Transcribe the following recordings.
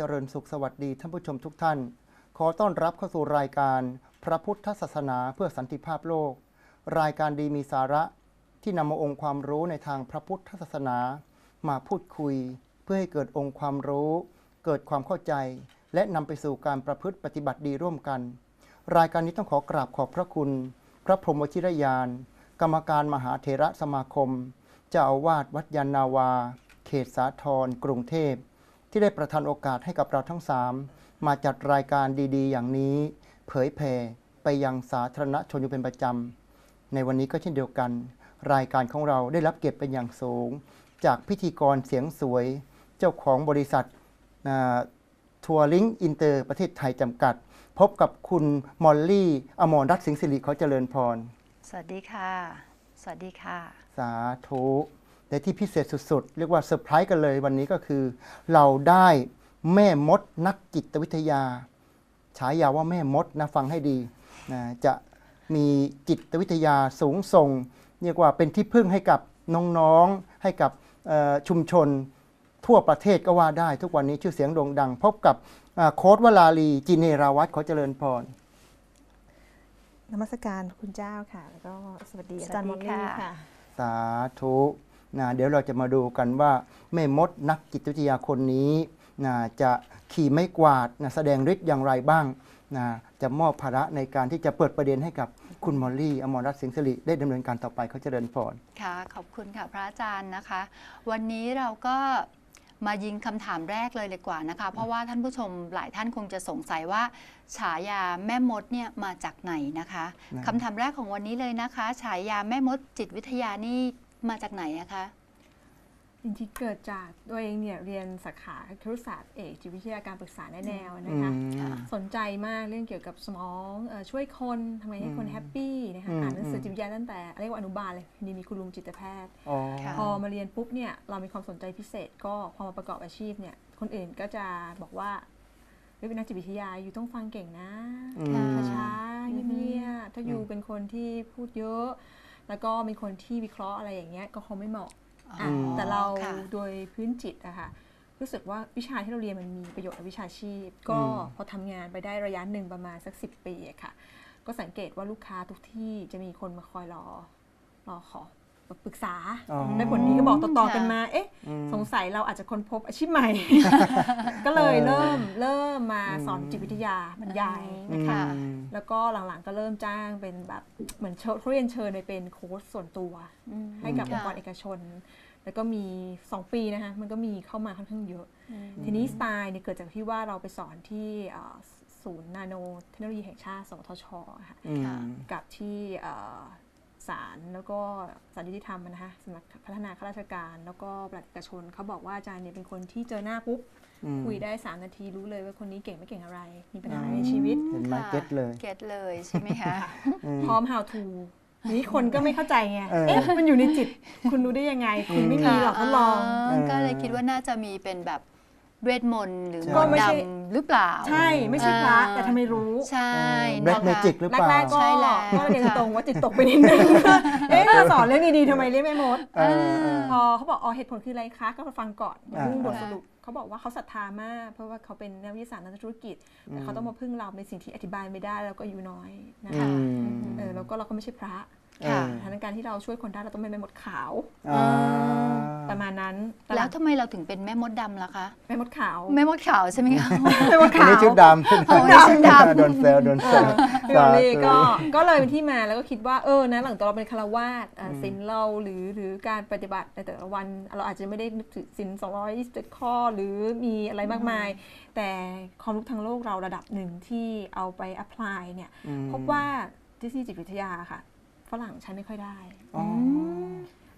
เจริญสุขสวัสดีท่านผู้ชมทุกท่าน ขอต้อนรับเข้าสู่รายการ พระพุทธศาสนาเพื่อสันติภาพโลก รายการดีมีสาระที่นำมาองค์ความรู้ในทางพระพุทธศาสนา มาพูดคุย เพื่อให้เกิดองค์ความรู้ เกิดความเข้าใจ และนำไปสู่การประพฤติปฏิบัติดีร่วมกัน รายการนี้ต้องขอกราบขอบพระคุณ พระพรหมวชิรยาน กรรมการมหาเถระสมาคม เจ้าอาวาสวัดยานาวา เขตสาทรกรุงเทพ ที่ได้ประทานโอกาสให้กับเราทั้งสามมาจัดรายการดีๆ อย่างนี้ เผยแผ่ไปยังสาธารณชนอยู่เป็นประจำ ในวันนี้ก็เช่นเดียวกัน รายการของเราได้รับเกียรติเป็นอย่างสูง จากพิธีกรเสียงสวย เจ้าของบริษัททัวริงอินเตอร์ประเทศไทยจำกัด พบกับคุณมอลลี่อมรรัตน์สิงห์สิริเขาเจริญพร สวัสดีค่ะ สวัสดีค่ะ สาธุ และที่พิเศษสุดๆ เรียกว่าเซอร์ไพรส์กันเลยวันนี้ก็คือ เราได้แม่มดนักจิตวิทยา ฉายาว่าแม่มดนะฟังให้ดีนะจะมีจิตวิทยาสูงส่ง เรียกว่าเป็นที่พึ่งให้กับน้องๆ ให้กับเอ่อชุมชนทั่วประเทศก็ว่าได้ ทุกวันนี้ชื่อเสียงโด่งดัง พบกับอ่าโค้ดวลาลีจิเนราวัตรขอเจริญพรนมัสการคุณเจ้าค่ะ แล้วก็สวัสดีอาจารย์สมวัอสลดีลี่ค่ะค่ะ สาธุ นะเดี๋ยวเราจะมาดูกันว่าแม่มดนักจิตวิทยาคนนี้นะจะขี่ไม้กวาดนะแสดงฤทธิ์อย่างไรบ้างนะจะมอบภาระในการที่จะเปิดประเด็นให้กับคุณมอลลี่ อมรรัตน์สิงห์สิริได้ดำเนินการต่อไปเขาเจริญพรค่ะ ขอบคุณค่ะพระอาจารย์นะคะ วันนี้เราก็มายิงคำถามแรกเลยเลยกว่านะคะ เพราะว่าท่านผู้ชมหลายท่านคงจะสงสัยว่า ฉายาแม่มดเนี่ยมาจากไหนนะคะนะคำถามแรกของวันนี้เลยนะคะ ฉายาแม่มดจิตวิทยานี่ มาจากไหนอะคะจริงๆเกิดจากตัวเองเนี่ยเรียนสาขาครุศาสตร์เอกจิตวิทยาการปรึกษาแนแนวนะคะอืมสนใจมากเรื่องเกี่ยวกับสมองเอ่อช่วยคนทำไงให้คนอืมแฮปปี้นะคะอืมอ่านหนังสืออมจิตวิทยาตั้งแต่เรียกว่าอนุบาลเลยนี่มีคุณลุงจิตแพทย์อ๋อค่ะพอมาเรียนปุ๊บเนี่ยเรามีความสนใจพิเศษ ก็พอมาประกอบอาชีพเนี่ยคนอื่นก็จะบอกว่าเฮ้ยเป็นนักจิตวิทยาอยู่ต้องฟังเก่งนะอืค่ะมช้าๆเงียบๆถ้าอยู่เป็นคนที่พูดเยอะ แล้วก็เป็นคนที่วิเคราะห์อะไรอย่างเงี้ยก็คงไม่เหมาะอ๋ออะแต่เราค่ะโดยพื้นจิตอะค่ะรู้สึกว่าวิชาที่เราเรียนมันมีประโยชน์กับวิชาชีพ ก็อืมพอทำงานไปได้ระยะหนึ่งประมาณสักสิปีอะค่ะ ก็สังเกตว่าลูกค้าทุกที่จะมีคนมาคอยรอรอขอ ปรึกษาอ๋อได้ผลดีก็บอกต่อๆกันมา เอ๊ะ อืม สงสัยเราอาจจะค้นพบอาชีพใหม่ ก็เลยเริ่มเริ่มมาสอนจิตวิทยาบรรยายอืมนะคะอืมแล้วก็หลังๆก็เริ่มจ้างเป็นแบบเหมือนเชิญเขาเรียนเชิญไปเป็นโค้ชส่วนตัวอืมให้กับองค์กรค่ะเอกชน แล้วก็มี 2 ปีนะคะมันก็มีเข้ามาค่อนข้างเยอะอืมทีนี้สไตล์เนี่ยเกิดจากที่ว่าเราไปสอนที่เอ่อศูนย์นาโนเทคโนโลยีแห่งชาติ สวทชค่ะ อืมค่ะกับที่เอ่อ ศาลแล้วก็ศาลยุติธรรมนะคะสำนักพัฒนาข้าราชการ แล้วก็ปลัดเอกชนเขาบอกว่าอาจารย์เนี่ยเป็นคนที่เจอหน้าปุ๊บอืมคุยได้ 3 นาทีรู้เลยว่าคนนี้เก่งไม่เก่งอะไร มีปัญหาอืมในชีวิตเห็นไหมค่ะเก็ตเลยเก็ตเลยใช่ไหมคะอืมพร้อม how to นี้คนก็ไม่เข้าใจไงเออเอ๊ะ มันอยู่ในจิต คุณรู้ได้ยังไง คุณไม่มีหรอกทดลองอ๋อก็เลยคิดว่าน่าจะมีเป็นแบบ เวทมนต์หรือใช่มก็นต์ไม่ดใช่ำหรือเปล่า ใช่ไม่ใช่พระแต่ทำไมรู้ใช่แบล็กนะคะเมจิกหรือเปล่า แรกๆก็ใช่แล้วก็เรียนตรงว่าจิตตกไปนิดนึงเอ๊ะเราสอนเรื่องดีๆทำไมเรียกไม่หมด เออเออ พอเขาบอกอ๋อเหตุผลคืออะไรคะ ก็ฟังก่อนอย่าเพิ่งอ่าบทสรุปเขาบอกว่าเขาศรัทธามาก เพราะว่าเขาเป็นนักวิทยาศาสตร์นักธุรกิจแต่เขาต้องมาพึ่งเราในสิ่งที่อธิบายไม่ได้แล้วก็อายุน้อยนะอืคะม เออแล้วก็เราก็ไม่ใช่พระ ค่ะเออทางการที่เราช่วยคนได้เราต้องเป็นแม่มดขาวอ่าประมาณนั้น แล้วทำไมเราถึงเป็นแม่มดดำล่ะคะ แม่มดขาว แม่มดขาวใช่ไหมคะ แม่มดอันขาวนี้ชุดดำอ๋อนี่ชุดดำโดนแซวโดนแซวพี่บอลลี่ก็ ก็เลยเป็นที่มาแล้วก็คิดว่า เออ นะ หลังจากเราเป็นคารวาสอะอืมศีลเราหรือ หรือการปฏิบัติในแต่ละวัน เราอาจจะไม่ได้นึกถึงศีล227 ข้อ หรือมีอะไรมากมาย แต่ความรู้ทางโลกเราระดับหนึ่งที่เอาไป apply เนี่ยอืมพบว่าทฤษฎีจิตวิทยาค่ะ ฝรั่งใช้ไม่ค่อยได้อ๋อ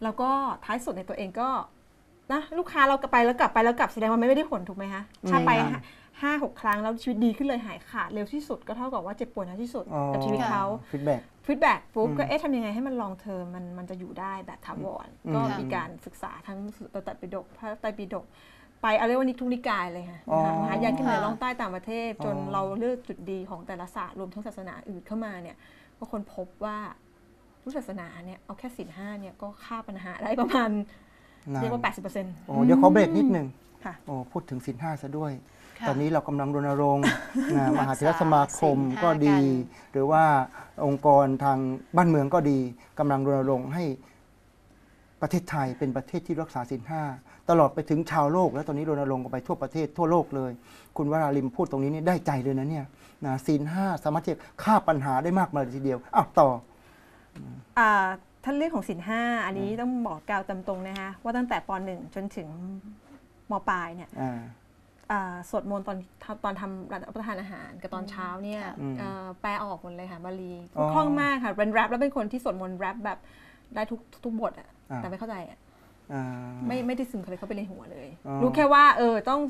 แล้วก็ท้ายสุดในตัวเองก็นะลูกค้าเรากลับไปแล้วกลับไปแล้วกลับแสดงว่ามันไม่ได้ผลถูกไหมคะถ้าไปค่ะห้าหกครั้งแล้วชีวิตดีขึ้นเลยหายขาดเร็วที่สุดก็เท่ากับว่าเจ็บปวดน้อยที่สุดอ๋อกับชีวิตเขาฟีดแบ็กฟีดแบ็กปุ๊บอืมก็เอ๊ะทำยังไงให้มันลองเทอมมันมันจะอยู่ได้แบบถาวรอืมก็ค่ะมีการศึกษาทั้งสุตตปิฎกพระไตรปิฎกไปเอาเรียกว่านิทุกนิกายเลยค่ะอ๋อมหายานขึ้นเหนือค่ะล่องใต้ต่างประเทศ จนอ๋อเราเลือกจุดดีของแต่ละศาสตร์รวมทั้งศาสนาอื่นเข้ามาเนี่ยก็คนพบว่า ทุกศาสนาเนี่ยเอาแค่ศีลห้าเนี่ยก็ฆ่าปัญหาได้ประมาณนะเรียกว่า 80%โอ้เดี๋ยวขอเบรกนิดหนึ่งค่ะโอ้พูดถึงสินห้าซะด้วยค่ะตอนนี้เรากำลังรณรงค์นะมหาเถรสมาคมศีลห้าก็ดีกันหรือว่าองค์กรทางบ้านเมืองก็ดีกำลังรณรงค์ให้ประเทศไทยเป็นประเทศที่รักษาศีลห้าตลอดไปถึงชาวโลก แล้วตอนนี้รณรงค์กันไปทั่วประเทศทั่วโลกเลย คุณวราลิมพูดตรงนี้นี่ได้ใจเลยนะเนี่ยนะศีลห้าสามารถที่จะฆ่าปัญหาได้มากมายเลยทีเดียวอ้าวต่ออ่า ท่านเรื่องของสินห้าอันนี้ต้องบอกกล่าวตามตรงนะคะว่าตั้งแต่ป .1 จนถึงมปลายเนี่ยอ่าอ่าสวดมนต์ตอนตอนทำรับประทานอาหารกับตอนเช้าเนี่ยอืมเอ่อแปลออกหมดเลยค่ะบาลีอ๋อคล่องมากค่ะเป็นแรปแล้วเป็นคนที่สวดมนต์แรปแบบได้ทุกทุกบทอะอ่าแต่ไม่เข้าใจอะอ่าไม่ไม่ได้ซึมเข้าไปเข้าไปในหัวเลยอ๋อรู้แค่ว่า เออต้อง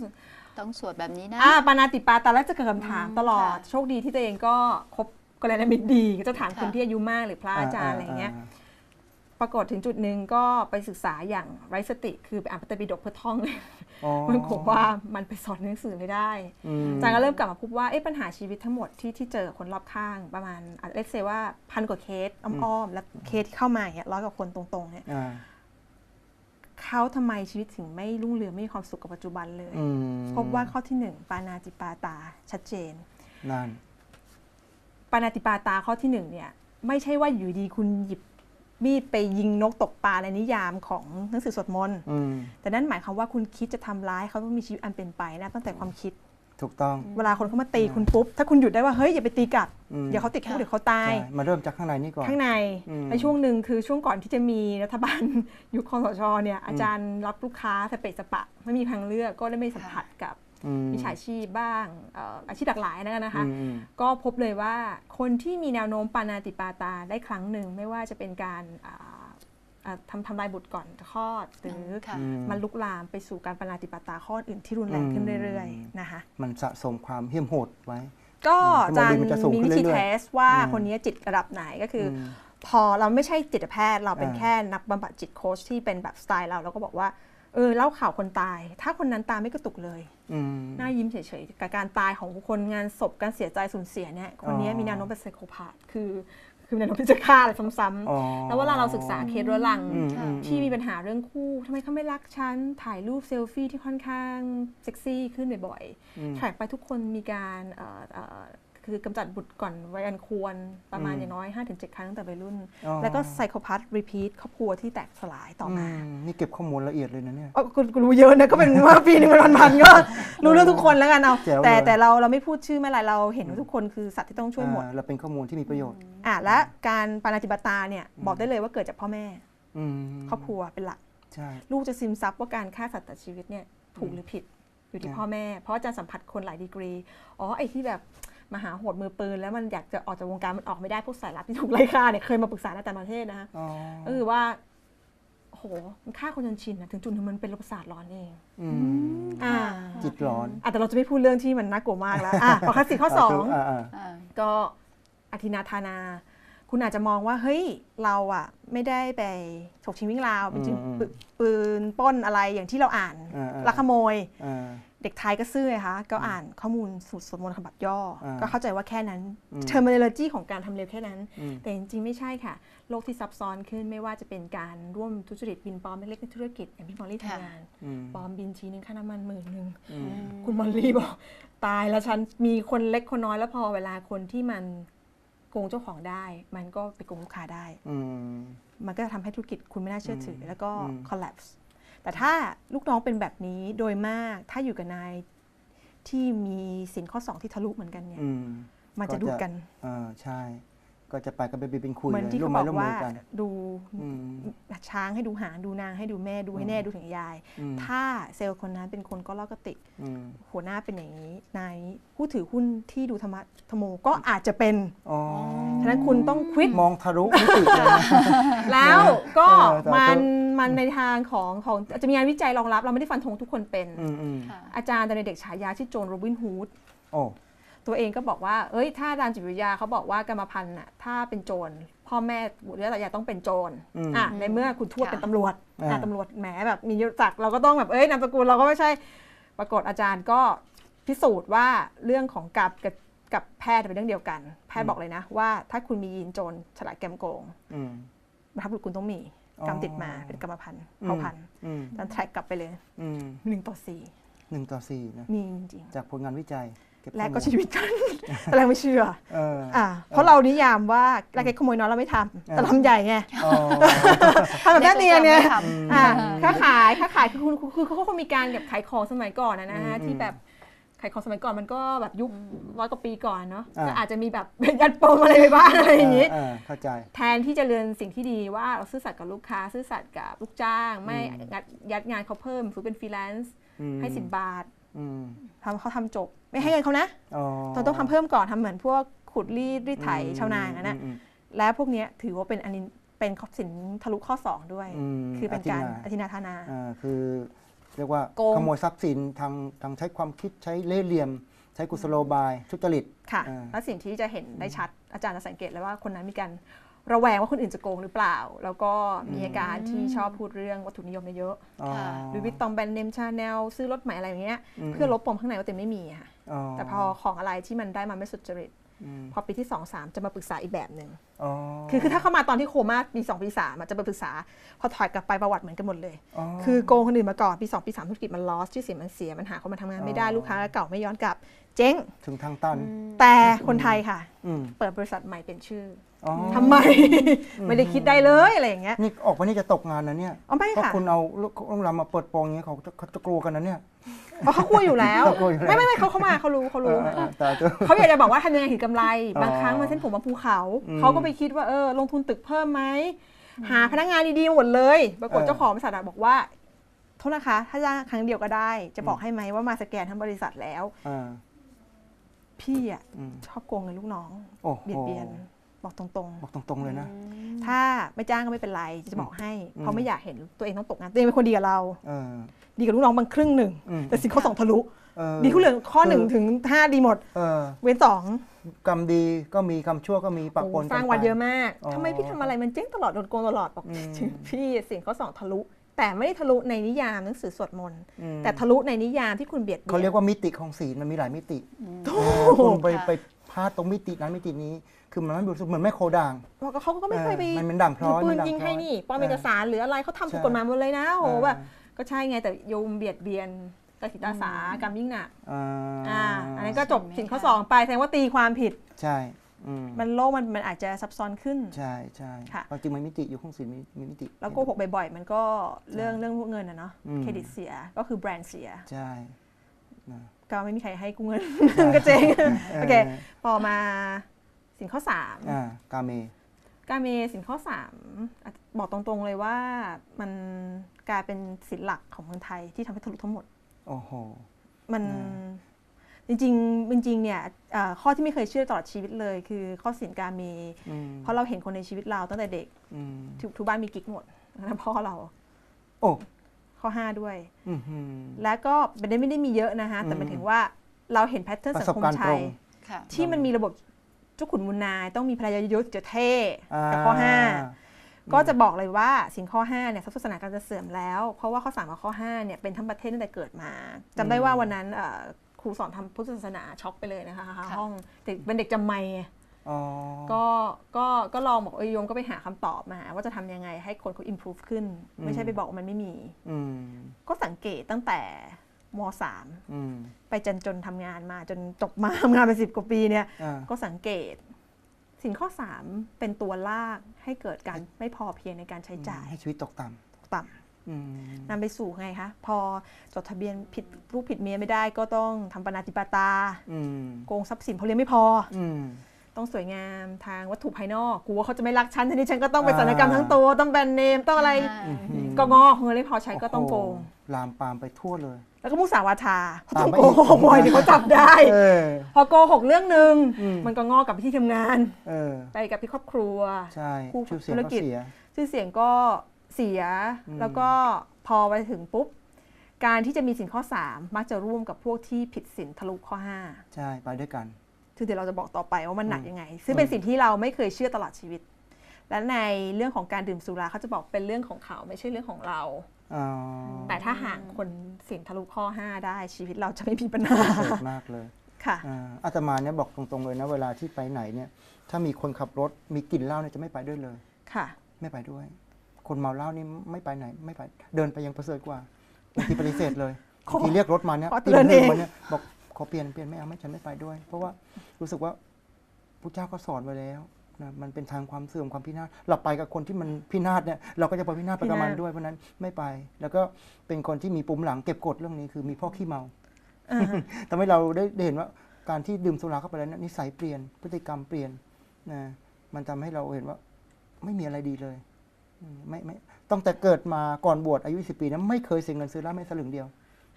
ต้องสวดแบบนี้นะอ่าปานาติปาตาแล้วจะเกิดคำถามอืมตลอดค่ะโชคดีที่ตัวเองก็คบ กัลยาณมิตรดีก็จะถามค่ะคนที่อายุมากหรือพระอาจารย์อะไรอย่างเงี้ยปรากฏถึงจุดหนึ่งก็ไปศึกษาอย่างไร้สติ คือไปอ่านพระไตรปิฎกเพื่อท่องเลยอ๋อมันผมว่ามันไปสอนหนังสือไม่ได้อืมอาจารย์ก็เริ่มกลับมาพบว่าเอ๊ะปัญหาชีวิตทั้งหมดที่ที่เจอกับคนรอบข้างประมาณเลทเซว่าพันกว่าเคสอ้อมๆแล้วเคสที่เข้ามาเนี่ยร้อยกว่าคนตรงๆเนี่ยอ่าเขาทำไมชีวิตถึงไม่รุ่งเรืองไม่มีความสุขกับปัจจุบันเลยอืมพบว่าข้อที่หนึ่งปานาติปาตาชัดเจนนั่น ปานาติปาตาข้อที่หนึ่งเนี่ยไม่ใช่ว่าอยู่ดีคุณหยิบมีดไปยิงนกตกปลาในนิยามของหนังสือสวดมนต์อืมแต่นั่นหมายความว่าคุณคิดจะทำร้ายเขาต้องมีชีวิตอันเป็นไปนะตั้งแต่ความคิดถูกต้อง เวลาคนเขามาตีคุณปุ๊บ ถ้าคุณหยุดได้ว่า เฮ้ย อย่าไปตีกลับอืมเดี๋ยวเขาติดคุกค่ะเดี๋ยวเขาตายใช่มาเริ่มจากข้างในนี่ก่อน ข้างในอืมในช่วงหนึ่งคือช่วงก่อนที่จะมีรัฐบาลยุคคอสชเนี่ยอาจารย์รับลูกค้าสเปะสปะ ไม่มีทางเลือกก็ได้ไม่สัมผัสกับอื มวิชาชีพบ้างเอ่ออาชีพหลากหลายนะนะคะอืมอืมก็พบเลยว่าคนที่มีแนวโน้มปานาติปาตาได้ครั้งหนึ่ง ไม่ว่าจะเป็นการอ่าอ่าทำทำลายบุตรก่อนคลอด หรือค่ะอืมมันลุกลามไปสู่การปานาติปาตาข้ออื่นที่รุนแรงขึ้นเรื่อยอืมๆนะคะมันสะสมความเหี้ยมโหดไว้ ก็อืมอาจารย์มันจะสูงมีขึ้นวิธีเรื่อยๆเทสว่าอืมคนนี้จิตระดับไหนก็คืออมพอเราไม่ใช่จิตแพทย์เราเป็นอ่าแค่นักบำบัดจิตโค้ชที่เป็นแบบสไตล์เราเราก็บอกว่า เออเล่าข่าวคนตาย ถ้าคนนั้นตายไม่กระตุกเลยอืมหน้ายิ้มเฉยๆกับการตายของบุคคลงานศพการเสียใจสูญเสียเนี่ยคนนี้อ๋อมีแนวโน้มเป็นไซโคพาธคือคือมีแนวโน้มที่จะฆ่าอะไรซ้ำอ๋อๆแล้วเวลาเราศึกษาเคสเรื้อรังอืมค่ะอืมที่มีปัญหาเรื่องคู่ทำไมเขาไม่รักฉันถ่ายรูปเซลฟี่ที่ค่อนข้างเซ็กซี่ขึ้นบ่อยอืมๆแทร็กไปทุกคนมีการเอ่อเอ่อ คือกำจัดบุตรก่อนวัยอันควรประมาณอืมอย่างน้อย 5-7 ครั้งตั้งแต่วัยรุ่นอ๋อแล้วก็ไซโคพาธรีพีทครอบครัวที่แตกสลายต่อมาอืมนี่เก็บข้อมูลละเอียดเลยนะเนี่ยเอ้าคุณคุณรู้เยอะนะ ก็เป็นว่าปีหนึงเป็นพันๆก็รู้เรื่องทุกคนแล้วกันเอาแจ๋วเลยแต่แต่เราเราไม่พูดชื่อไม่อะไรเราเห็นว่าทุกคนคือสัตว์ที่ต้องช่วยหมดอ่าเราเป็นข้อมูลที่มีประโยชน์อะและการปานาติบาตาเนี่ยบอกได้เลยว่าเกิดจากพ่อแม่อืมครอบครัวเป็นหลักใช่ลูกจะซึมซับว่าการฆ่าสัตว์ตัดชีวิตเนี่ยถูกหรือผิดอยู่ที่อืมพ่อแม่ เพราะอาจารย์สัมผัสคนหลายดีกรี อ๋อ ไอ้ที่แบบ มหาโหดมือปืน แล้วมันอยากจะออกจากวงการมันออกไม่ได้พวกสายลับที่ถูกไล่ฆ่าเนี่ยเคยมาปรึกษาในต่างประเทศนะอ๋อก็คือว่าโหมันฆ่าคนจนชินนะถึงจุดหนึงมันเป็นโรคประสาทร้อนเองอืมอ่าจิตร้อนอะแต่เราจะไม่พูดเรื่องที่มันน่ากลัวมากแล้วอะพอคัสสิข้อสองอ่าอ่าอ่าก็อธินาทานา คุณอาจจะมองว่าเฮ้ยเราอะไม่ได้ไปฉกชิงวิ่งราวเป็นจริงปืนปืนปล้นอะไรอย่างที่เราอ่านอ่าอ่าลักขโมยอ่า เด็กไทยก็ซื่อไงคะก็อ่านข้อมูลสูตรสวดมนต์ฉบับย่ออาก็เข้าใจว่าแค่นั้นอืม terminology ของการทำเร็วแค่นั้นอืมแต่จริงๆ ไม่ใช่ค่ะ โลกที่ซับซ้อนขึ้นไม่ว่าจะเป็นการร่วมทุจริตบินปลอมเล็กๆในธุรกิจอย่างพี่มอลลี่ค่ะทำงานอืมปลอมบินทีนึงค่าน้ำมันหมื่นหนึ่งอืมคุณมอลลี่บอกตายแล้วฉันมีคนเล็กคนน้อยแล้วพอเวลาคนที่มันโกงเจ้าของได้ มันก็ไปโกงลูกค้าได้อืมมันก็จะทำให้ธุรกิจคุณไม่น่าเชื่อถืออมแล้วก็อืม collapse แต่ถ้าลูกน้องเป็นแบบนี้โดยมากถ้าอยู่กับนายที่มีสินข้อ2ที่ทะลุเหมือนกันเนี่ยอืมมันจะดูดกันอ่าใช่ ก็จะไปกันเป็นเป็นคุยเหมือนเลยที่ร่วเขามบไม้อกร่วมมืว่าอกันดูอืมช้างให้ดูหางดูนางให้ดูแม่ดูให้แน่ดูถึงยายอืมถ้าเซลล์คนนั้นเป็นคนก็ลอกกระติกอืมหัวหน้าเป็นอย่างนี้นายผู้ถือหุ้นที่ดูธรรมะธรรมโมก็อาจจะเป็นอ๋อฉะนั้นคุณต้องควิดมองทะลุมิติเลยนะแล้วก็เออแต่มันก็มันในทางของของจะมีงานวิจัยรองรับ เราไม่ได้ฟันธงทุกคนเป็นอืมอืมค่ะอาจารย์ตอนเด็กฉายาชื่อโจนโรบินฮูดโอ้ ตัวเองก็บอกว่า เอ้ย ถ้าตามจิตวิทยาเขาบอกว่ากรรมพันธุ์น่ะ ถ้าเป็นโจร พ่อแม่บุตรและตายายต้องเป็นโจรอืมอะ ในเมื่อคุณทวดค่ะเป็นตำรวจอ่าอะตำรวจแหมแบบมียศศักดิ์เราก็ต้องแบบ เอ้ย นามสกุลเราก็ไม่ใช่ ปรากฏอาจารย์ก็พิสูจน์ว่าเรื่องของกับกับกับแพทย์เป็นเรื่องเดียวกัน แพทย์บอกเลยนะ ว่าถ้าคุณมียีนโจรฉลาดแกมโกงอืมบรรพบุรุษคุณต้องมีอ๋อกรรมติดมาเป็นกรรมพันธุ์อืมเผ่าพันธุ์อืมอาจารย์แทร็กกลับไปเลยอืมหนึ่งต่อสี่หนึ่งต่อสี่นะมีจริงจากผลงานวิจัยเบๆ และก็ข้อมูลชีวิตกันแต่เราไม่เชื่อเอออ่าเพราะเรานิยามว่าลักเก็ตขโมยน้อยเราไม่ทำแต่อ่าทำใหญ่ไงอ๋อทำแบบน่าเนียนเนี่ยไม่ทำอ่าอืมค้าขายค้าขายคือคุณคือเขาก็คงมีการแบบขายของสมัยก่อนนะนะฮะอืมที่แบบขายของสมัยก่อนมันก็แบบยุคร้อยกว่าปีก่อนเนาะอ่าก็อาจจะมีแบบยัดปมอะไรไปบ้างอะไรอย่างนี้เออเข้าใจ แทนที่จะเรียนสิ่งที่ดีว่าเราซื่อสัตย์กับลูกค้า ซื่อสัตย์กับลูกจ้าง ไม่อืมงัดยัดงานเขาเพิ่มคือเป็นฟรีแลนซ์อืมให้สิบบาทอืม ทำเขาทำจบ ไม่ให้เงินเขานะอ๋อเราต้องทำเพิ่มก่อนทำเหมือนพวกขุดรีดรีดไถชาวนาอย่างนั้นนะอืมและพวกเนี้ยถือว่าเป็นอันนี้เป็นสินทะลุข้อ2ด้วยอืมคือเป็นการอธินาอธินาทานาอ่าคือเรียกว่าโกงขโมยทรัพย์สินทางทางใช้ความคิดใช้เล่ห์เหลี่ยม ใช้กุศโลบายทุจริตค่ะอ่าและสิ่งที่จะเห็นได้ชัดอาจารย์จะสังเกตเลยว่าคนนั้นมีการ ระแวงว่าคนอื่นจะโกงหรือเปล่า แล้วก็มีอาการที่ชอบพูดเรื่องวัตถุนิยมเยอะอ๋อค่ะๆหรือวิตตองแบรนด์เนมชาแนลซื้อรถใหม่อะไรอย่างเงี้ยมเพื่อลบปมข้างในว่าตัวเองไม่มีค่ะอ๋อแต่พอของอะไรที่มันได้มาไม่สุจริตมพอปีที่2 3จะมาปรึกษาอีกแบบหนึ่งอ๋อคือคือถ้าเข้ามาตอนที่โคม่าปี2ปี3อะจะมาปรึกษา พอถอยกลับไปประวัติเหมือนกันหมดเลย คือโกงคนอื่นมาก่อนปี2ปี3ธุรกิจมันลอสชื่อเสียงมันเสียมันหาคนมาทำงานไม่ได้อ๋อลูกค้าเก่าไม่ย้อนกลับ เจ๊ง ถึงทางตัน แต่คนไทยค่ะอืมเปิดบริษัทใหม่เป็นชื่ออ๋ออทำไม ไม่ได้คิดได้เลยอะไรอย่างเงี้ยนี่ออกไปนี่จะตกงานนะเนี่ยอ๋อไม่เพราะค่ะคุณเอาลูกโรงแรมมาเปิดโปงอย่างเงี้ยเขาจะเขาจะกลัวกันนะเนี่ยอ๋อเขากลัวอยู่แล้วเขากลัวอยู่แล้ว ไม่ไม่ไม่เขาเข้ามาเขารู้เขาเอรู้อเออแต่ตัวเขาอยากจะบอกว่าทำยังไงถึงกำไรอ๋อบางครั้งมันเส้นผมบนภูเขาอืมเขาก็ไปคิดว่าเออลงทุนตึกเพิ่มไหมหาพนักงานดีๆหมดเลย ปรากฏเออเจ้าของบริษัทอะบอกว่าโทษนะคะ ถ้าจ้างครั้งเดียวก็ได้ จะบอกให้ไหมว่ามาสแกนทั้งบริษัทแล้วอ่า พี่อะอืมชอบโกงเงินลูกน้องโอ้โหเบียดเบียนบอกตรงบอกตรงๆเลยนะๆถ้าไม่จ้างก็ไม่เป็นไรจะบอกให้อืมเพราะไม่อยากเห็นตัวเองต้องตกงานตัวเองเป็นคนดีกับเราเออดีกับลูกน้องบางครึ่งหนึ่งอืมแต่สิ่งข้อสองทะลุเออดีทุกเรื่องข้อหนึ่งคือถึงห้าดีหมดเออเว้นสองกรรมดีก็มีกรรมชั่วก็มีปะปนโอ้กัสร้างไปวันเยอะมากอ๋อทำไมพี่ทำอะไรมันเจ๊งตลอดโดนโกงตลอดบอกอืมพี่สิ่งข้อสองทะลุ แต่ไม่ได้ทะลุในนิยามหนังสือสวดมนต์อืมแต่ทะลุในนิยามที่คุณเบียดเบียนเขาเรียกว่ามิติของศีลมันมีหลายมิติโธ่เออคุณไปค่ะไปพลาดตรงมิตินั้นมิตินี้คือมันไม่ดูเหมือนแม่โคด่างบอกว่าเขาก็ไม่เคยไปเออมันเป็นด่างพร้อยถืปืนมันด่างยิงพร้อยให้นี่ปลอมเอกสารหรืออะไรเขาทำถูกใช่กฎหมายหมดเลยนะโอ้โหเออแบบก็ใช่ไงแต่โยมเบียดเบียนตาสิตาสากรรมยิ่งหนักอ่าอ่าอันนั้นก็จบใช่ไหมสิ่งข้อคะสองไปแสดงว่าตีความผิดใช่อื มมันโลกมันมันอาจจะซับซ้อนขึ้น ใช่ใช่ค่ะความจริงมันมิติอยู่ของศีลมีมีมิติ แล้วโกหกบ่อยๆ มันก็เรื่องเรื่องพวกเงินอะเนาะอืมเครดิตเสียก็คือแบรนด์เสีย ใช่นะก็ไม่มีใครให้กูเงินก็เจ๊งโอเคพอมาสินข้อ3อ่ากาเมกาเมสินข้อ3บอกตรงๆเลยว่ามันกลายเป็นสินหลักของเมืองไทยที่ทำให้ทะลุทั้งหมด โอ้โหมันอื จริงๆจริงๆเนี่ยเอ่อข้อที่ไม่เคยเชื่อตลอดชีวิตเลย คือข้อสินกาเมอืมเพราะเราเห็นคนในชีวิตเราตั้งแต่เด็กอืมทุกทุกบ้านมีกิ๊กหมดนะพ่อเรา โอ้ข้อ 5 ด้วยอื้อหือและก็ไม่ได้ไม่ได้มีเยอะนะคะแต่หมายถึงว่าเราเห็นแพทเทิร์นปสัระสงบคมการณ์ไทตรยงค่ะที่มันมีระบบเจ้าขุนมูลนายต้องมีภรรยาเยอะๆถึงจะเท่อ่ากับข้อ 5 ก็จะบอกเลยว่าสิ่งข้อ5เนี่ยศาสนาการจะเสื่อมแล้ว เพราะว่าข้อ 3 กับข้อ5เนี่ยเป็นทั้งประเทศตั้งแต่เกิดมาจำได้ว่าวันนั้นเอ่อ ครูสอนทำพุทธศาสนาช็อกไปเลยนะคะค่ะห้องเด็กเป็นเด็กจำไม่ไงอ๋อก็ก็ก็ลองบอกเออโยมก็ไปหาคำตอบมา ว่าจะทำยังไงให้คนเขา improve ขึ้น ไม่ใช่ไปบอกว่ามันไม่มีอืมก็สังเกตตั้งแต่มอืม .3 ไปจนจนทำงานมาจนจบมาทำงานไปสิบกว่าปีเนี่ยอ่าก็สังเกต สิ่งข้อ3เป็นตัวลากให้เกิดการไม่พอเพียงในการใช้จ่าย ให้ชีวิตตกต่ต่ำอืมำ นำไปสู่ไงคะ พอจดทะเบียนผิดลูกผิดเมียไม่ได้ก็ต้องทำปนาติปาตาอืมโกงทรัพย์สินเพราะเรียนไม่พออืมต้องสวยงามทางวัตถุภายนอกกูว่าเขาจะไม่รักฉันทีนี้ฉันก็ต้องไปอ่าศัลยกรรมทั้งตัวต้องแบรนด์เนมต้องอะไรอ่าอืมก็งอเงินไม่พอใช้ก็ต้องโกงโโหลามปามไปทั่วเลย แล้วก็มุสาวาทาเขาต้องตามไปโกอีกหกบ่อยเดี๋ยวเขาจับได้เออพอโกหกเรื่องหนึ่งอืมมันก็งอกกลับไปที่ทำงานเออไปกับที่ครอบครัวใช่คู่ชื่อเสียงธุรก็กิจเสียชื่อเสียงก็ เสียอืมแล้วก็พอไปถึงปุ๊บ การที่จะมีสินข้อ 3 มักจะร่วมกับพวกที่ผิดสินทะลุข้อใช่ไปด้วยกัน5ซึ่งเดี๋ยวเราจะบอกต่อไปว่ามันหนักอืมยังไง ซึ่งเป็นสิ่งที่เราไม่เคยเชื่อตลอดชีวิต และในเรื่องของการดื่มสุราเขาจะบอกเป็นเรื่องของเขาไม่ใช่เรื่องของเราอ๋อแต่ถ้าหากคนสินทะลุข้อ 5 ได้ชีวิตเราจะไม่มีปัญหาเกิดมากเลยค่ะอ่าอาตมาเนี่ยบอกตรงๆเลยนะเวลาที่ไปไหนเนี่ย ถ้ามีคนขับรถมีกลิ่นเหล้าเนี่ยจะไม่ไปด้วยเลย ค่ะ ไม่ไปด้วย คนเมาเหล้านี่ไม่ไปไหนไม่ไป เดินไปยังประเสริฐกว่าบางทีปฏิเสธเลยขอทีเรียกรถมาเนี่ยขอตีเตือนหนึ่งเองวันเนี่ยบอกขอเปลี่ยนเปลี่ยนไม่เอาไม่ฉันไม่ไปด้วย เพราะว่ารู้สึกว่าพระเจ้าก็สอนไว้แล้วนะมันเป็นทางความเสื่อมความพินาศเราไปกับคนที่มันพินาศเนี่ยเราก็จะไปพินาศไปกับมันด้วยเพราะฉะนั้นไม่ไป แล้วก็เป็นคนที่มีปุ่มหลังเก็บกดเรื่องนี้คือมีพ่อขี้เมาอ่าฮะทำให้เราได้ได้เห็นว่าการที่ดื่มสุราเข้าไปแล้วเนยนิสัยเปลี่ยนพฤติกรรมเปลี่ยนนะมันทำให้เราเห็นว่าไม่มีอะไรดีเลยอืม ไม่ไม่ตั้งแต่เกิดมาก่อนบวชอายุ20ปีนะไม่เคยเสียเงินซื้อเหล้าไม่สลึงเดียว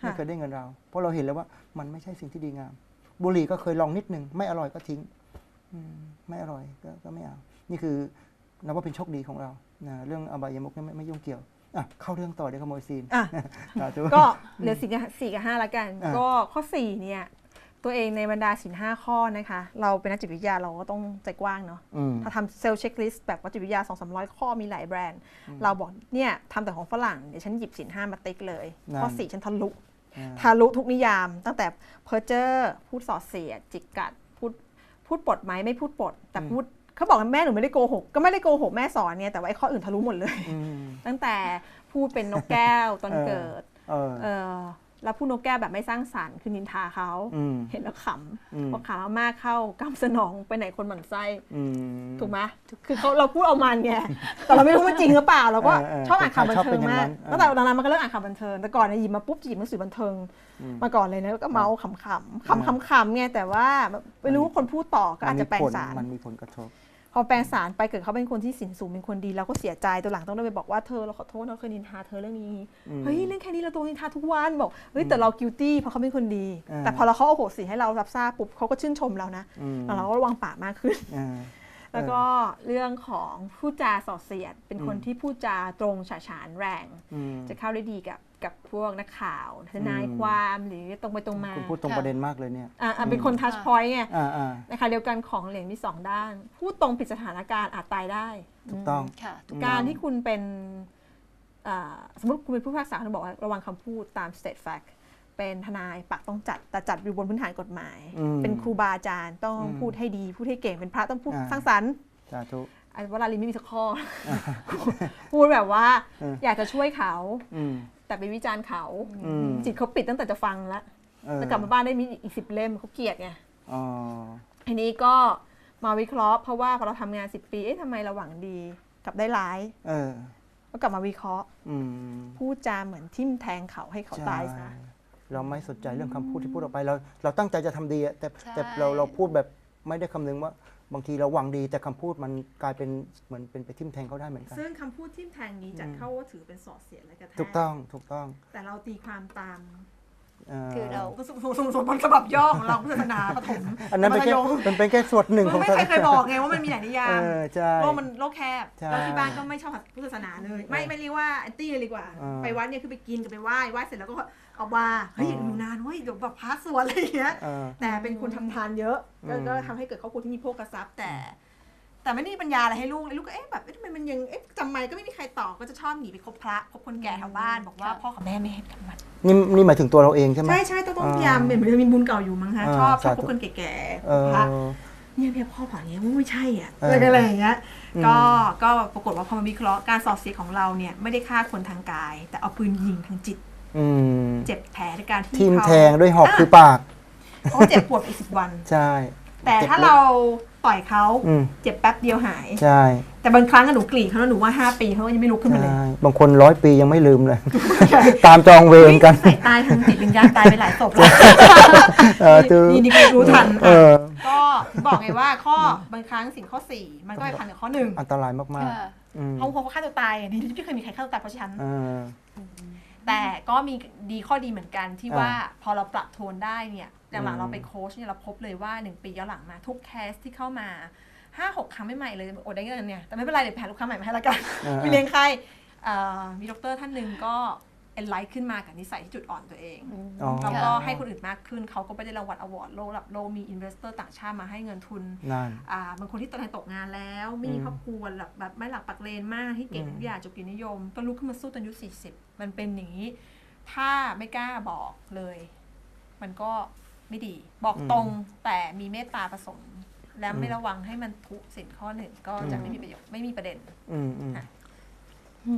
ค่ะไม่เคยได้เงินเรา เพราะเราเห็นแล้วว่ามันไม่ใช่สิ่งที่ดีงาม บุหรี่ก็เคยลองนิดนึง ไม่อร่อยก็ทิ้งอืมไม่อร่อยก็ก็ไม่เอา นี่คือนับว่าเป็นโชคดีของเรานะเรื่องอบายมุกเนี่ยไม่ไม่ยุ่งเกี่ยวอะเข้าเรื่องต่อเดี๋ยวขโมยซีนอะสาธุก็เหลือสี่กับสี่กับห้าละกันอะก็ข้อสี่เนี่ย ตัวเองในบรรดาสินห้าข้อนะคะ เราเป็นนักจิตวิทยาเราก็ต้องใจกว้างเนาะอืมถ้าทำเซลล์เช็คลิสต์แบบว่าจิตวิทยา2 3 0 0ข้อมีหลายแบรนด์ เราบอกเนี่ยทำแต่ของฝรั่งเดี๋ยวฉันหยิบสินห้ามาติ๊กเลยนั่นข้อ4ฉันทะลุอ่าทะลุทุกนิยาม ตั้งแต่เพอร์เจอร์พูดส่อเสียด จิกกัดพูดพูดปดไหมไม่พูดปด แต่พูดเขาบอกว่าแม่หนูไม่ได้โกหกก็ไม่ได้โกหกแม่สอนเนี่ยแต่ว่าไอ้ข้ออื่นทะลุหมดเลยอืมตั้งแต่พูดเป็นนกแก้วตอนเออเกิดเออเออ แล้วพูดนกแก้วแบบไม่สร้างสรรค์คือนินทาเขาอืมเห็นแล้วขอืมำพอขำมากๆเข้ากำสนองไปไหนคนหมั่นไส้อืมถูกไหมคือเขาเราพูดเอามันไงแต่เราไม่รู้ว่าจริงหรือเปล่าเราก็เออเออชอบอ่านข่าวบันชอบเทิเป็งนอย่างมานั้กนตั้งแต่ตอนนั้นมันก็เลิกอ่านข่าวบันเทิงแต่ก่อนเนี่ยหยิบมาปุ๊บจะหยิบหนังสือบันเทิงอืมมาก่อนเลยนะแล้วก็เมาส์ขำๆขำๆขำๆไงแต่ว่าไม่รู้ว่าคนพูดต่อก็อาจจะแปลงสารมันมีผลกระทบ พอแปลงสารไปเกิดเขาเป็นคนที่สินสูงเป็นคนดีเราก็เสียใจตัวหลังต้องได้ไปบอกว่าเธอเราขอโทษเราเคยนินทาเธอเรื่องนี้อืมเฮ้ยเรื่องแค่นี้เราโดนนินทาทุกวันบอกเฮ้ยแต่เรา guilty เพราะเขาเป็นคนดีอ่าแต่พอเราเขาโอโหสิให้เรารับทราบปุ๊บเขาก็ชื่นชมเรานะอืมแล้วเราก็ระวังปากมากขึ้นอ่าแล้วก็เรื่องของพูดจาส่อเสียด เป็นคนอืมที่พูดจาตรงฉาฉานแรงอืมจะเข้าได้ดีกับ กับพวกนักข่าวทนายอืมความหรือตรงไปตรงมาคุณพูดตรงประเด็นมากเลยเนี่ยอะอะเป็นคนทัชพอยต์ไงอ่าอ่านะคะเดียวกันของเหรียญมีสองด้าน พูดตรงผิดสถานการณ์อาจตายได้ ถูกต้องค่ะถูกการต้องที่คุณเป็นอ่าสมมติคุณเป็นผู้พิพากษาคุณบอกว่าระวังคำพูดตาม state fact เป็นทนายปากต้องจัดแต่จัดอยู่บนพื้นฐานกฎหมายอืมเป็นครูบาอาจารย์ต้องอืมพูดให้ดี พูดให้เก่งเป็นพระต้องพูดอ่าสร้างสรรค์สาธุอันวลาลินไม่มีสักข้อพูดแบบว่าเอออยากจะช่วยเขาอืม แต่ไปวิจารณ์เขาอืม จิตเขาปิดตั้งแต่จะฟังแล้วเออแต่กลับมาบ้านได้มีอีกสิบเล่มเขาเกลียดไงอ๋อทีนี้ก็มาวิเคราะห์เพราะว่าพอเราทำงานสิบปีเอ๊ะทำไมเราหวังดีกลับได้ร้ายเออ ก็กลับมาวิเคราะห์อืมพูดจาเหมือนทิ่มแทงเขาให้เขาตายซะ ใช่เราไม่สนใจเรื่องคำพูดที่พูดออกไป เราเราตั้งใจจะทำดีอะแต่ใช่แต่เราเราพูดแบบไม่ได้คำนึงว่า บางทีเราหวังดีแต่คำพูดมันกลายเป็นเหมือนเป็นไปทิ่มแทงเขาได้เหมือนกัน ซึ่งคำพูดทิ่มแทงนี้จัดอืมเข้าว่าถือเป็นสอดเสียดและกระแทกถูกต้องถูกต้องแต่เราตีความตามคือเราก็สมสมสมบัติฉบับย่อของเราพุทธศาสนาปฐมอันนั้นเป็นแค่มัธยมเป็นเป็นแค่ส่วนหนึ่งของไม่ใครเคยบอกไงว่ามันมีหลายนิยาเอม อใช่ โลกมันโลกแคบใช่แล้วที่บ้านก็ไม่ชอบพุทธศาสนาเลย ไม่ไม่เรียกว่าแอนตี้เลยดีกว่า อ่า ไปวัดเนี่ยคือไปกินกับไปไหว้ไหว้เสร็จแล้วก็ เอาว่าเฮ้ยอ่าอยู่นานเว้ยเดี๋ยวแบบพระสวดอะไรอย่างเงี้ยเออแต่เป็นคนทำทานเยอะก็อืมก็ทำให้เกิดครอบครัวที่มีโภคทรัพย์แต่ แต่ไม่ได้มีปัญญาอะไรให้ลูกเลยลูกก็เอ๊ะแบบเอ๊ะทำไมมันยังเอ๊ะจำไม่ก็ไม่มีใครตอบก็จะชอบหนีไปคบพระคบคนแก่แถวบ้านบอกว่าค่ะพ่อกับแม่ไม่ให้ทำวัดนี่นี่หมายถึงตัวเราเองใช่ไหมใช่ใช่ต้องต้องอ่าพยายามเหมือนจะมีบุญเก่าอยู่มั้งฮะอ่าชอบชอบสาธุคบคนแก่เอๆอพระเนี่ยพี่พ่อผ่านเงี้ยไม่ใช่อะเอออะไรอะไรอย่างเงี้ยอืมก็ก็ปรากฏว่าพอมาวิเคราะห์การสอบเสียของเราเนี่ยไม่ได้ฆ่าคนทางกาย แต่เอาปืนยิงทางจิตอืม เจ็บแผลในการที่ทิมเขาแทงด้วยหอกคือปาก เขาเจ็บปวดไปอีกสิบวัน ใช่ แต่ถ้าเราต่อยเขาอืม เจ็บแป๊บเดียวหาย ใช่แต่บางครั้งอะหนูกรีดเขาแล้วหนูว่าห้าปีเขาก็ยังไม่ลุกขึ้นมาเลย ใช่บางคนร้อยปียังไม่ลืมเลย ตามจองเวรกัน ใส่ตายทางจิตวิญญาณตายไปหลายศพแล้วเออคือนี่นี่ก็รู้ทันเออ ก็ถึงบอกไงว่าข้อบางครั้งสิ่งข้อสี่มันก็ไปพันกับข้อหนึ่งอันตรายมากค่ะๆอืมเขาเขาฆ่าตัวตายอะดีที่ไม่เคยมีใครฆ่าตัวตายเพราะฉัน เออ แต่ก็มีดีข้อดีเหมือนกันที่อ่าว่าพอเราปรับโทนได้เนี่ยหลังๆอืมเราไปโค้ชเนี่ยเราพบเลยว่าหนึ่งปีย้อนหลังมาทุกแคสที่เข้ามาห้าหกครั้งไม่ใหม่เลยอดได้เงินเนี่ยแต่ไม่เป็นไรเดี๋ยวแผ่ลูกค้าใหม่มาให้ละกันเออมีเลี้ยงใครเอ่อมีด็อกเตอร์ท่านหนึ่งก็ เอ็นไลท์ขึ้นมากับนิสัยที่จุดอ่อนตัวเองอ๋อแล้วก็ให้คนอื่นมากขึ้น เขาก็ไปได้รางวัลอวอร์ดโลกระดับโลกมีอินเวสเตอร์ต่างชาติมาให้เงินทุนนั่นอ่าบางคนที่ตอนนี้ตกงานแล้ว ไม่มีอืมครอบครัวแบบแบบไม่หลักปักเลนมากที่เก่งอืมทุกอย่างจบเกียรตินิยม ก็ลุกขึ้นมาสู้ตอนอายุ40 มันเป็นอย่างนี้ ถ้าไม่กล้าบอกเลย มันก็ไม่ดี บอกตรงแต่มีเมตตาผสม และไม่ระวังให้มันทุสินข้อหนึ่งก็จะไม่มีประโยชน์ไม่มีประเด็นอืมอืมอื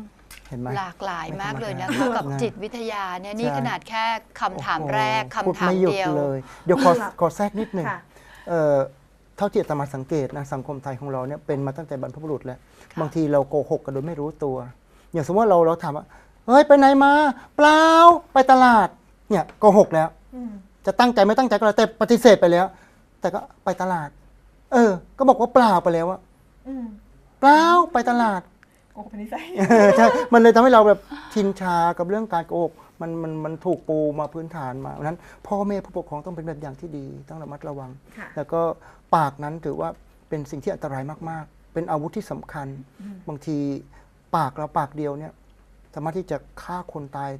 ม เห็นไหม หลากหลายมากเลยไม่นะธรรมดาคะกับนะจิตวิทยาเนี่ยนี่ใช่ ขนาดแค่คำถามโอ้โหแรกพูดคำถามไม่หยุดเดียว เลย เดี๋ยวขอค่ะขอแทรกนิดหนึ่งค่ะ เอ่อเท่าที่อาตมาสังเกตนะสังคมไทยของเราเนี่ยเป็นมาตั้งแต่บรรพบุรุษแล้วค่ะ บางทีเราโกหกกันโดยไม่รู้ตัว อย่างสมมติว่าเราเราถามว่าเฮ้ยไปไหนมา เปล่าไปตลาดเนี่ยโกหกแล้ว อืม จะตั้งใจไม่ตั้งใจก็แล้วแต่ปฏิเสธไปแล้ว แต่ก็ไปตลาด เออ ก็บอกว่าเปล่าไปแล้วอะอืม เปล่าไปตลาดโกหกเป็นนิสัย ใช่ มันเลยทำให้เราแบบชินชากับเรื่องการโกหกมันมันมันถูกปูมาพื้นฐานมาเพราะฉะนั้น พ่อแม่ผู้ปกครองต้องเป็นแบบอย่างที่ดี ต้องระมัดระวัง ค่ะ แล้วก็ปากนั้นถือว่าเป็นสิ่งที่อันตรายมาก ๆ เป็นอาวุธที่สำคัญ บางทีปากเราปากเดียวเนี่ยสามารถที่จะฆ่าคนตาย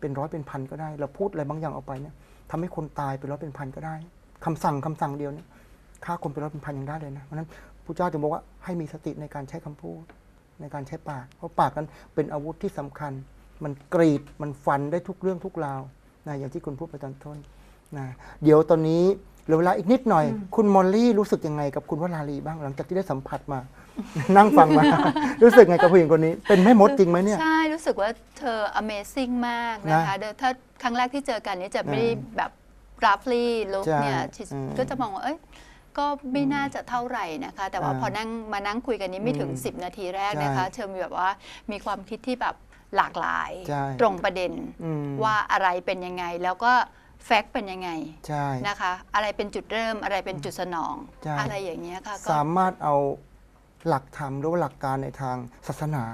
เป็นร้อยเป็นพันก็ได้ เราพูดอะไรบางอย่างออกไปเนี่ยทำให้คนตายเป็นร้อยเป็นพันก็ได้คำสั่งคำสั่งเดียวเนี่ยฆ่าคนเป็นร้อยเป็นพันยังได้เลยนะเพราะฉะนั้นพระเจ้าจึงบอกว่าให้มีสติในการใช้คำพูด ในการใช้ปาก เพราะปากนั้นเป็นอาวุธที่สำคัญ มันกรีดมันฟันได้ทุกเรื่องทุกราวนะอย่างที่คุณพูดไปตอนต้นนะเดี๋ยวตอนนี้เหลือเวลาอีกนิดหน่อย คุณมอลลี่รู้สึกยังไงกับคุณวราลีบ้างหลังจากที่ได้สัมผัสมา นั่งฟังมา รู้สึกไงกับผู้หญิงคนนี้ เป็นแม่มดจริงไหมเนี่ย ใช่ รู้สึกว่าเธอ amazing มากนะคะเดี๋ยวถ้าครั้งแรกที่เจอกันนี้จะไม่ได้แบบ roughly look ใช่เนี่ยอืมก็จะมองว่าเอ้ย ก็ไม่น่าจะเท่าไหร่นะคะ แต่ว่าอ่าพอนั่งมานั่งคุยกันนี้ไม่ถึงอืม10 นาทีแรกนะคะใช่เธอมีแบบว่ามีความคิดที่แบบหลากหลายใช่ตรงประเด็นอืมว่าอะไรเป็นยังไงแล้วก็แฟกต์เป็นยังไงใช่นะคะ อะไรเป็นจุดเริ่มอะไรเป็นจุดสนองใช่อะไรอย่างเงี้ยค่ะก็สามารถเอาหลักธรรมหรือว่าหลักการในทางศาสนา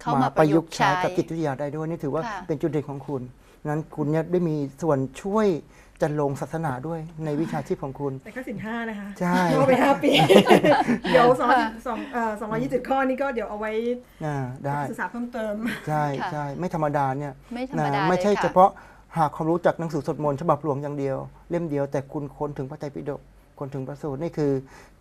เข้ามาประยุกต์ใช้กับจิตวิทยาได้ด้วยนี่ถือว่าค่ะเป็นจุดเด่นของคุณ นั้นคุณเนี่ยได้มีส่วนช่วย จันลงศาสนาด้วยในวิชาชีพของคุณ แต่ก็สินห้านะคะใช่เอาไปห้าปี เดี๋ยวสองสองเอ่อสองร้อยยี่สิบข้อนี้ก็เดี๋ยวเอาไว้อ่าได้ศึกษาเพิ่มเติม ใช่ค่ะใช่ไม่ธรรมดาเนี่ยไม่ธรรมดานะไม่ใช่ลยค่เฉพาะหากความรู้จากหนังสือสวดมนต์ฉบับหลวงอย่างเดียว เล่มเดียวแต่คุณค้นถึงพระไตรปิฎก คนถึงพระสูตรนี่คือ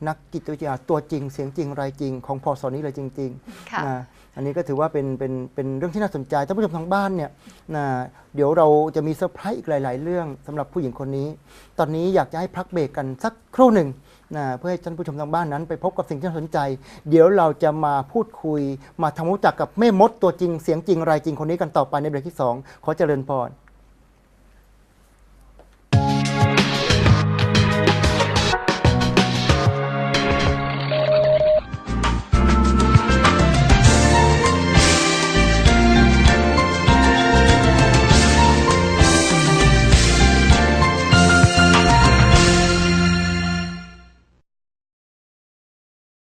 นักจิตวิทยาตัวจริง เสียงจริงรายจริง ของพอสอนนี้เลยจริงค่ะๆนะอันนี้ก็ถือว่าเป็นเป็นเป็นเรื่องที่น่าสนใจท่านผู้ชมทางบ้านเนี่ยนะเดี๋ยวเราจะมีเซอร์ไพรส์อีกหลาย ๆ เรื่องสำหรับผู้หญิงคนนี้ ตอนนี้อยากจะให้พักเบรกกันสักครู่หนึ่งนะเพื่อให้ท่านผู้ชมทางบ้านนั้น ไปพบกับสิ่งที่น่าสนใจ เดี๋ยวเราจะมาพูดคุย มาทำความรู้จักกับแม่มดตัวจริงเสียงจริงรายจริงคนนี้กันต่อไปในเบรกที่สองขอเจริญพร